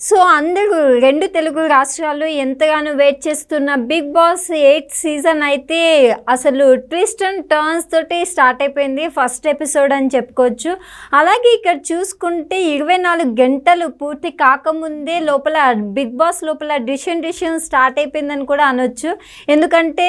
So అందరూ రెండు తెలుగు రాష్ట్రాల్లో ఎంతగానో వెయిట్ చేస్తున్న బిగ్ బాస్ ఎయిత్ సీజన్ అయితే అసలు ట్విస్ట్ అండ్ టర్న్స్ తోటి స్టార్ట్ అయిపోయింది. ఫస్ట్ ఎపిసోడ్ అని చెప్పుకోవచ్చు. అలాగే ఇక్కడ చూసుకుంటే ఇరవై నాలుగు గంటలు పూర్తి కాకముందే లోపల బిగ్ బాస్ లోపల డిషన్ డిషన్ స్టార్ట్ అయిపోయిందని కూడా అనొచ్చు. ఎందుకంటే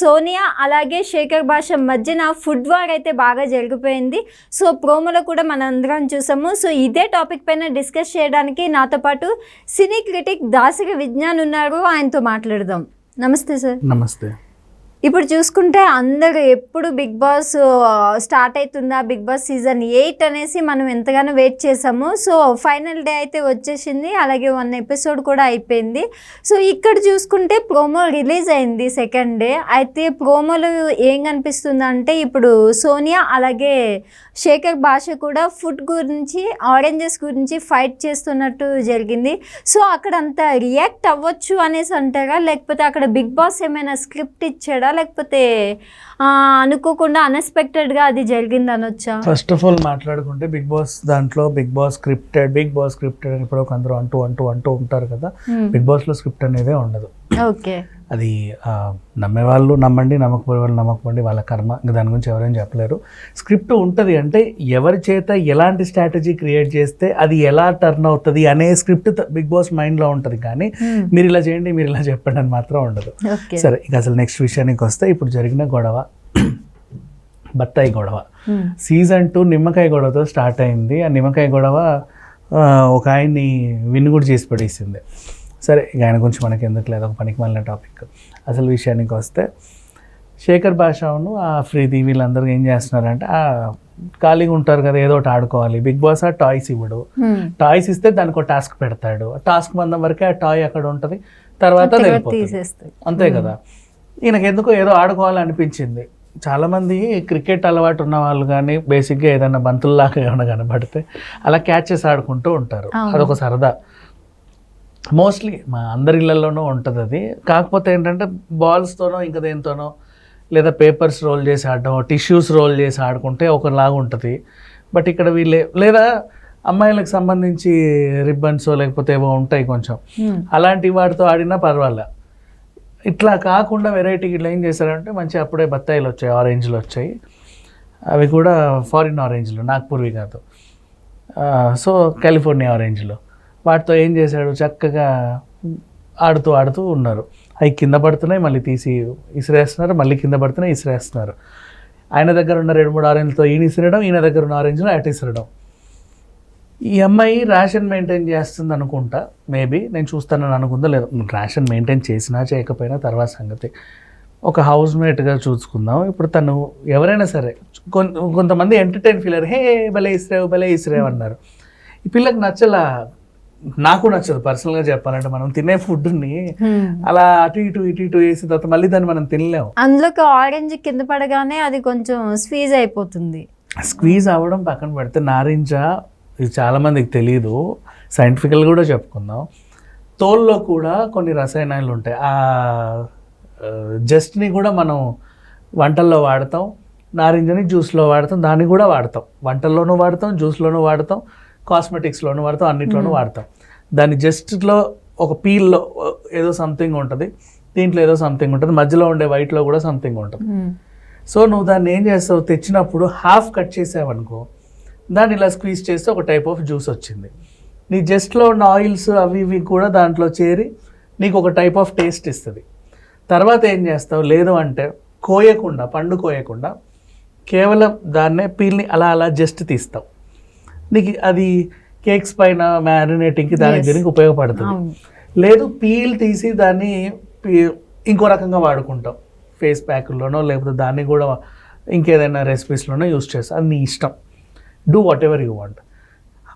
సోనియా అలాగే శేఖర్ భాష మధ్యన ఫుడ్ వార్ అయితే బాగా జరిగిపోయింది. సో ప్రోమోలో కూడా మనం అందరం చూసాము. సో ఇదే టాపిక్ పైన డిస్కస్ చేయడానికి నాతో పాటు సినీ క్రిటిక్ దాసిక విజ్ఞాన్ ఉన్నారు. ఆయనతో మాట్లాడదాం. నమస్తే సార్. నమస్తే. ఇప్పుడు చూసుకుంటే అందరూ ఎప్పుడు బిగ్ బాస్ స్టార్ట్ అవుతుందా బిగ్ బాస్ సీజన్ ఎయిట్ అనేసి మనం ఎంతగానో వెయిట్ చేసాము. సో ఫైనల్ డే అయితే వచ్చేసింది. అలాగే వన్ ఎపిసోడ్ కూడా అయిపోయింది. సో ఇక్కడ చూసుకుంటే ప్రోమో రిలీజ్ అయింది సెకండ్ డే. అయితే ప్రోమోలో ఏం కనిపిస్తుందంటే ఇప్పుడు సోనియా అలాగే శేఖర్ భాష కూడా ఫుడ్ గురించి ఆరెంజెస్ గురించి ఫైట్ చేస్తున్నట్టు జరిగింది. సో అక్కడ అంత రియాక్ట్ అవ్వచ్చు అనేసి అంటారా? లేకపోతే అక్కడ బిగ్ బాస్ ఏమైనా స్క్రిప్ట్ ఇచ్చాడా? లేకపోతే అనుకోకుండా అన్ఎక్స్పెక్టెడ్గా అది జరిగింది అనొచ్చా ఫస్ట్ ఆఫ్ ఆల్ మాట్లాడుకుంటే బిగ్ బాస్ దాంట్లో Bigg Boss scripted Bigg Boss scripted అని ఇప్పుడు అందరూ అంటూ అంటూ అంటూ ఉంటారు కదా. బిగ్ బాస్లో స్క్రిప్ట్ అనేదే ఉండదు. ఓకే. అది నమ్మేవాళ్ళు నమ్మండి నమ్మకపోయే వాళ్ళు నమ్మకపోండి వాళ్ళ కర్మ ఇంకా దాని గురించి ఎవరేం చెప్పలేరు. స్క్రిప్ట్ ఉంటుంది అంటే ఎవరి చేత ఎలాంటి స్ట్రాటజీ క్రియేట్ చేస్తే అది ఎలా టర్న్ అవుతుంది అనే స్క్రిప్ట్ బిగ్ బాస్ మైండ్లో ఉంటుంది కానీ మీరు ఇలా చేయండి మీరు ఇలా చెప్పండి అని మాత్రం ఉండదు. సరే ఇక అసలు నెక్స్ట్ విషయానికి వస్తే ఇప్పుడు జరిగిన గొడవ బత్తాయి గొడవ. సీజన్ టూ నిమ్మకాయ గొడవతో స్టార్ట్ అయింది. ఆ నిమ్మకాయ గొడవ ఒక ఆయన్ని విన్ కూడా చేసి పడేసింది. సరే ఇక ఆయన గురించి మనకి ఎందుకు లేదు ఒక పనికి మళ్ళీ టాపిక్. అసలు విషయానికి వస్తే శేఖర్ భాషను ఆ ఫ్రీది వీళ్ళందరూ ఏం చేస్తున్నారంటే ఆ ఖాళీగా ఉంటారు కదా ఏదో ఒకటి ఆడుకోవాలి. బిగ్ బాస్ ఆ టాయ్స్ ఇవ్వడు. టాయ్స్ ఇస్తే దానికి ఒక టాస్క్ పెడతాడు. టాస్క్ మందం వరకే ఆ టాయ్ అక్కడ ఉంటుంది. తర్వాత అంతే కదా. ఈయనకి ఎందుకో ఏదో ఆడుకోవాలనిపించింది. చాలామంది క్రికెట్ అలవాటు ఉన్న వాళ్ళు కానీ బేసిక్గా ఏదైనా బంతుల్లాగా ఏమైనా కనబడితే అలా క్యాచెస్ ఆడుకుంటూ ఉంటారు. అదొక సరదా. మోస్ట్లీ మా అందరి ఇళ్ళల్లోనూ ఉంటుంది అది. కాకపోతే ఏంటంటే బాల్స్తోనో ఇంకా దేనితోనో లేదా పేపర్స్ రోల్ చేసి ఆడడం టిష్యూస్ రోల్ చేసి ఆడుకుంటే ఒకలాగా ఉంటుంది. బట్ ఇక్కడ వీళ్ళే లేదా అమ్మాయిలకు సంబంధించి రిబ్బన్స్ లేకపోతే ఏవో ఉంటాయి కొంచెం. అలాంటి వాటితో ఆడినా పర్వాలే. ఇట్లా కాకుండా వెరైటీ ఇట్లా ఏం చేశారంటే మంచి అప్పుడే బత్తాయిలు వచ్చాయి ఆరెంజ్లు వచ్చాయి. అవి కూడా ఫారిన్ ఆరెంజ్లు నాగ్పూర్వి కాదు. సో కాలిఫోర్నియా ఆరెంజ్లు వాటితో ఏం చేశాడు? చక్కగా ఆడుతూ ఆడుతూ ఉన్నారు. అవి కింద పడుతున్నాయి మళ్ళీ తీసి ఇసిరేస్తున్నారు మళ్ళీ కింద పడుతున్నాయి ఇసిరేస్తున్నారు. ఆయన దగ్గర ఉన్న రెండు మూడు ఆరెంజ్లతో ఈయన ఇసిరడం ఈయన దగ్గర ఉన్న ఆరెంజ్లో అటు ఇసిరడం. ఈ అమ్మాయి రేషన్ మెయింటైన్ చేస్తుంది అనుకుంటా మేబీ. నేను చూస్తానని అనుకుందా లేదు? రేషన్ మెయింటైన్ చేసినా చేయకపోయినా తర్వాత సంగతి. ఒక హౌస్ మేట్గా చూసుకుందాం. ఇప్పుడు తను ఎవరైనా సరే కొంత కొంతమంది ఎంటర్టైన్ ఫీల్ అయ్యారు హే భలే ఇసిరేవు భలే ఇసిరేవు అన్నారు. ఈ పిల్లకి నచ్చలా నాకు నచ్చదు పర్సనల్గా చెప్పాలంటే మనం తినే ఫుడ్ని అలా అటు ఇటు ఇటు ఇటు వేసిన తర్వాత మళ్ళీ దాన్ని మనం తినలేము. అందులోకి ఆరెంజ్ కింద పడగానే అది కొంచెం స్వీజ్ అయిపోతుంది. స్క్వీజ్ అవ్వడం పక్కన పెడితే నారింజ ఇది చాలామందికి తెలియదు సైంటిఫికల్ కూడా చెప్పుకుందాం. తోల్లో కూడా కొన్ని రసాయనాలు ఉంటాయి. ఆ జస్ట్ని కూడా మనం వంటల్లో వాడతాం. నారింజని జ్యూస్లో వాడతాం. దాన్ని కూడా వాడతాం. వంటల్లోనూ వాడతాం జ్యూస్లోనూ వాడతాం కాస్మెటిక్స్లోనూ వాడతాం అన్నిట్లోనూ వాడతాం. దాని జస్ట్లో ఒక పీల్లో ఏదో సంథింగ్ ఉంటుంది. దీంట్లో ఏదో సంథింగ్ ఉంటుంది. మధ్యలో ఉండే వైట్లో కూడా సంథింగ్ ఉంటుంది. సో నువ్వు దాన్ని ఏం చేస్తావు? తెచ్చినప్పుడు హాఫ్ కట్ చేసావనుకో దాన్ని ఇలా స్క్వీజ్ చేస్తే ఒక టైప్ ఆఫ్ జ్యూస్ వచ్చింది. నీ జస్ట్లో ఉన్న ఆయిల్స్ అవి ఇవి కూడా దాంట్లో చేరి నీకు ఒక టైప్ ఆఫ్ టేస్ట్ ఇస్తుంది. తర్వాత ఏం చేస్తావు? లేదు అంటే కోయకుండా పండు కోయకుండా కేవలం దాన్నే పీల్ని అలా అలా జస్ట్ తీస్తావు. నీకు అది కేక్స్ పైన మ్యారినేటింగ్కి దానికి. దీనికి ఉపయోగపడుతుంది. లేదు పీల్ తీసి దాన్ని ఇంకో రకంగా వాడుకుంటాం. ఫేస్ ప్యాక్లోనో లేకపోతే దాన్ని కూడా ఇంకేదైనా రెసిపీస్లోనో యూస్ చేస్తాం. అది నీ ఇష్టం. Do whatever you want.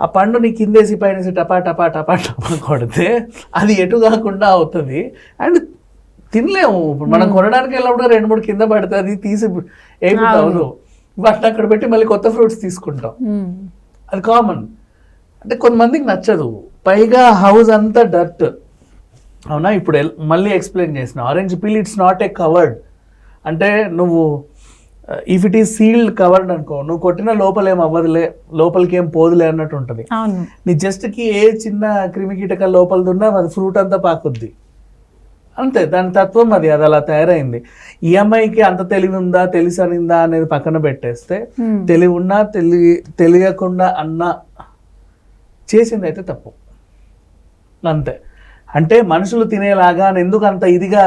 ఆ పండు నీ కిందేసి పైన టపా టపా టపా టపా కొడితే అది ఎటు కాకుండా అవుతుంది. అండ్ తినలేము. ఇప్పుడు మనం కొనడానికి వెళ్ళినప్పుడు రెండు మూడు కింద పడితే అది తీసి ఏమి అవును. కాదు వాటిని అక్కడ పెట్టి మళ్ళీ కొత్త ఫ్రూట్స్ తీసుకుంటాం. మ్మ్. అది కామన్. అంటే కొంతమందికి నచ్చదు. పైగా హౌస్ అంతా డర్ట్. అవునా? ఇప్పుడు మళ్ళీ ఎక్స్ప్లెయిన్ చేసిన. Orange peel it's not a covered. అంటే నువ్వు if it is sealed covered అనుకో నువ్వు కొట్టిన లోపల ఏం అవ్వదులే లోపలికి ఏం పోదులే అన్నట్టు ఉంటుంది. నీ జస్ట్కి ఏ చిన్న క్రిమికీటక లోపల ఉన్నా అది ఫ్రూట్ అంతా పాకుద్ది. అంతే దాని తత్వం అది అది అలా తయారైంది. ఈ అమ్మాయికి అంత తెలివి ఉందా తెలిసి అనిందా అనేది పక్కన పెట్టేస్తే. తెలివి ఉన్నా తెలి తెలియకుండా అన్నా చేసింది అయితే తప్పు. అంతే. అంటే మనుషులు తినేలాగా ఎందుకు అంత ఇదిగా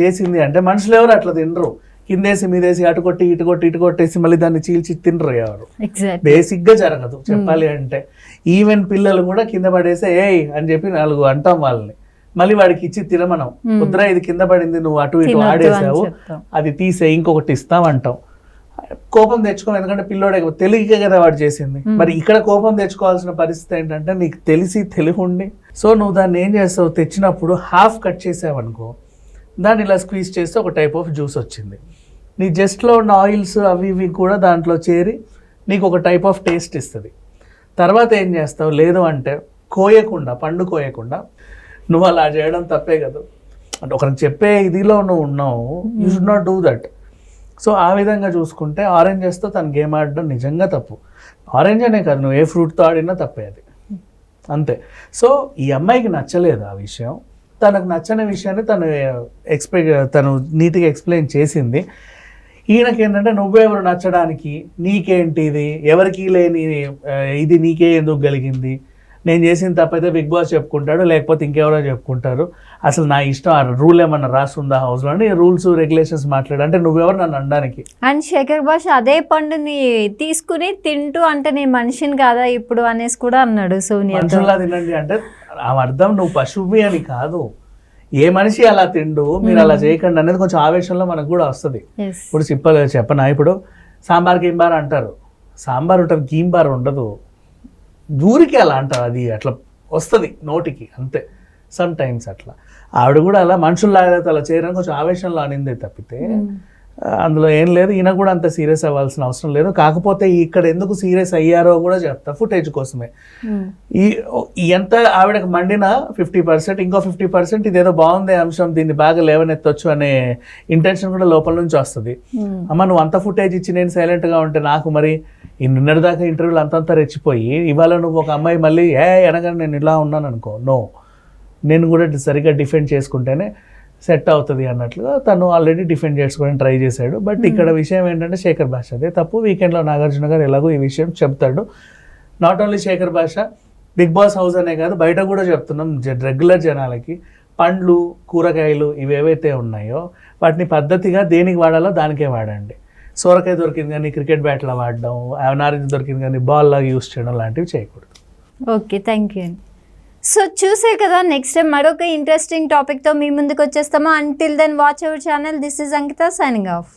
చేసింది? అంటే మనుషులు ఎవరు అట్లా తినరు. కిందేసి మీదేసి అటు కొట్టి ఇటు కొట్టి ఇటు కొట్టేసి మళ్ళీ దాన్ని చీల్చి తినరు ఎవరు. ఎగ్జాక్ట్ బేసిక్గా జరగదు చెప్పాలి అంటే. ఈవెన్ పిల్లలు కూడా కింద పడేస్తే ఏయ్ అని చెప్పి నాలుగు అంటాం వాళ్ళని. మళ్ళీ వాడికి ఇచ్చి తినమనం. ముద్ర ఇది కింద పడింది నువ్వు అటు ఇటు ఆడేసావు. అది తీసే ఇంకొకటి ఇస్తాం అంటాం. కోపం తెచ్చుకోం ఎందుకంటే పిల్లోడే తెలియకే కదా వాడు చేసింది. మరి ఇక్కడ కోపం తెచ్చుకోవాల్సిన పరిస్థితి ఏంటంటే నీకు తెలిసి తెలివి ఉండి సో నువ్వు దాన్ని ఏం చేస్తావు? తెచ్చినప్పుడు హాఫ్ కట్ చేసావు అనుకో దాన్ని ఇలా స్క్వీజ్ చేస్తే ఒక టైప్ ఆఫ్ జ్యూస్ వచ్చింది. నీ జస్ట్లో ఉన్న ఆయిల్స్ అవి ఇవి కూడా దాంట్లో చేరి నీకు ఒక టైప్ ఆఫ్ టేస్ట్ ఇస్తుంది. తర్వాత ఏం చేస్తావు? లేదు అంటే కోయకుండా పండు కోయకుండా నువ్వు అలా చేయడం తప్పే కదా. అంటే ఒకరికి చెప్పే ఇదిలో నువ్వు ఉన్నావు you should not do that so ఆ విధంగా చూసుకుంటే ఆరెంజెస్తో తను గేమ్ ఆడడం నిజంగా తప్పు. ఆరెంజ్ అనే కాదు నువ్వు ఏ ఫ్రూట్తో ఆడినా తప్పే అది. అంతే. సో ఈ అమ్మాయికి నచ్చలేదు ఆ విషయం. తనకు నచ్చని విషయాన్ని తను ఎక్స్ప్లె తను నీట్గా ఎక్స్ప్లెయిన్ చేసింది. ఈయనకి ఏంటంటే నువ్వెవరు నచ్చడానికి? నీకేంటి ఇది? ఎవరికి లేని ఇది నీకే ఎందుకు కలిగింది నేను చేసిన తప్పైతే బిగ్ బాస్ చెప్పుకుంటాడు లేకపోతే ఇంకెవరో చెప్పుకుంటారు. అసలు నా ఇష్టం ఆ రూల్ ఏమన్నా రాస్తుందా హౌస్లో అని రూల్స్ రెగ్యులేషన్స్ మాట్లాడు. అంటే నువ్వెవరు నన్ను అనడానికి? అండ్ శేఖర్ భాష అదే పండుని తీసుకుని తింటూ అంటే నేను మనిషిని కాదా ఇప్పుడు అనేసి కూడా అన్నాడు సోనియాతో. మనుషుల్లా తినండి అంటే ఆ అర్థం నువ్వు పశువువి అని కాదు. ఏ మనిషి అలా తిండు మీరు అలా చేయకండి అనేది కొంచెం ఆవేశంలో మనకు కూడా వస్తుంది. ఇప్పుడు చెప్పలే చెప్పనా ఇప్పుడు? సాంబార్ గీంబార్ అంటారు. సాంబార్ ఉంటుంది గీంబార్ ఉండదు. దూరికి అలా అంటారు. అది అట్లా వస్తుంది నోటికి అంతే. సమ్ టైమ్స్ అట్లా. ఆవిడ కూడా అలా మనుషుల్లాగా అలా చేయడానికి కొంచెం ఆవేశంలో అనిందే తప్పితే అందులో ఏం లేదు. ఈయన కూడా అంత సీరియస్ అవ్వాల్సిన అవసరం లేదు. కాకపోతే ఇక్కడ ఎందుకు సీరియస్ అయ్యారో కూడా చెప్తా. ఫుటేజ్ కోసమే. ఈ ఎంత ఆవిడకి మండిన ఫిఫ్టీ పర్సెంట్ ఇంకో ఫిఫ్టీ పర్సెంట్ ఇదేదో బాగుంది అంశం దీన్ని బాగా లేవనెత్తొచ్చు అనే ఇంటెన్షన్ కూడా లోపల నుంచి వస్తుంది. అమ్మ నువ్వు అంత ఫుటేజ్ ఇచ్చి నేను సైలెంట్గా ఉంటే నాకు మరి ఈ నిన్నటి దాకా ఇంటర్వ్యూలు అంతంతా రెచ్చిపోయి ఇవాళ నువ్వు ఒక అమ్మాయి మళ్ళీ ఏ అనగానే నేను ఇలా ఉన్నాను అనుకో నో. నేను కూడా సరిగ్గా డిఫెండ్ చేసుకుంటేనే సెట్ అవుతుంది అన్నట్లుగా తను ఆల్రెడీ డిఫెండ్ చేసుకోవడానికి ట్రై చేశాడు. బట్ ఇక్కడ విషయం ఏంటంటే శేఖర్ భాష. అదే తప్పు. వీకెండ్లో నాగార్జున గారు ఎలాగో ఈ విషయం చెప్తాడు. నాట్ ఓన్లీ శేఖర్ భాష బిగ్ బాస్ హౌస్ అనే కాదు బయట కూడా చెప్తున్నాం రెగ్యులర్ జనాలకి. పండ్లు కూరగాయలు ఇవి ఏవైతే ఉన్నాయో వాటిని పద్ధతిగా దేనికి వాడాలో దానికే వాడండి. సొరకాయ దొరికింది కానీ క్రికెట్ బ్యాట్లో వాడడం నారింజ దొరికింది కానీ బాల్ లాగా యూస్ చేయడం లాంటివి చేయకూడదు. ఓకే థ్యాంక్ యూ సో చూసే కదా నెక్స్ట్ టైం మరొక ఇంట్రెస్టింగ్ టాపిక్తో మీ ముందుకు వచ్చేస్తాము. Until then watch our channel this is Ankita signing off